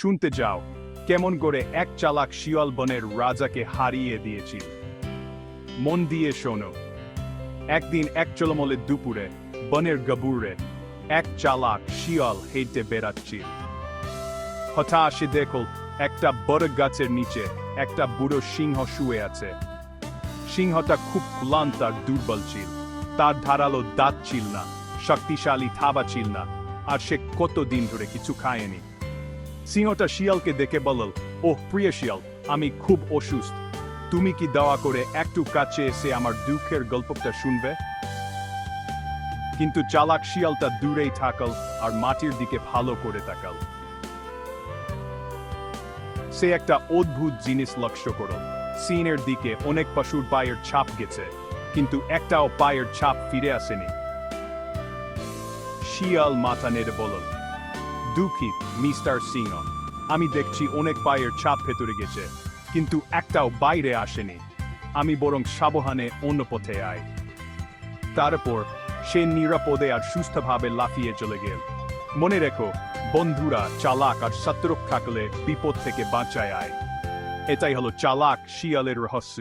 শুনতে যাও, কেমন করে এক চালাক শিয়াল বনের রাজাকে হারিয়ে দিয়েছিল। মন দিয়ে শোনো, একদিন এক চলমলের দুপুরে, বনের গবুরে, এক চালাক শিয়াল হেঁটে বেড়াচ্ছিল। হঠাৎ সে দেখল একটা বড় গাছের নিচে একটা বুড়ো সিংহ শুয়ে আছে। সিংহটা খুব ক্লান্ত আর দুর্বল ছিল, তার ধারালো দাঁত ছিল না, শক্তিশালী থাবা ছিল না, আর সে কতদিন ধরে কিছু খায়নি। সিংহটা শিয়ালকে দেখে বলল, ওহ, প্রিয় শিয়াল, আমি খুব অসুস্থ। তুমি কি দয়া করে একটু কাছে এসে আমার দুঃখের গল্পটা শুনবে? কিন্তু চালাক শিয়ালটা দূরেই থাকল আর মাটির দিকে ভালো করে তাকাল। সে একটা অদ্ভুত জিনিস লক্ষ্য করল। সিনের দিকে অনেক পশুর পায়ের ছাপ গেছে, কিন্তু একটাও পায়ের ছাপ ফিরে আসেনি। শিয়াল মাথা নেড়ে বলল দুঃখিত মিস্টার সিংহ আমি দেখছি অনেক পায়ের ছাপ ভেতরে গেছে, কিন্তু একটাও বাইরে আসেনি। আমি বরং সাবধানে অন্য পথে আয়। তারপর সে নিরাপদে আর সুস্থভাবে লাফিয়ে চলে গেল। মনে রেখো, বন্ধুরা চালাক আর থাকলে বিপদ থেকে বাঁচায় আয়। এটাই হলো চালাক শিয়ালের রহস্য।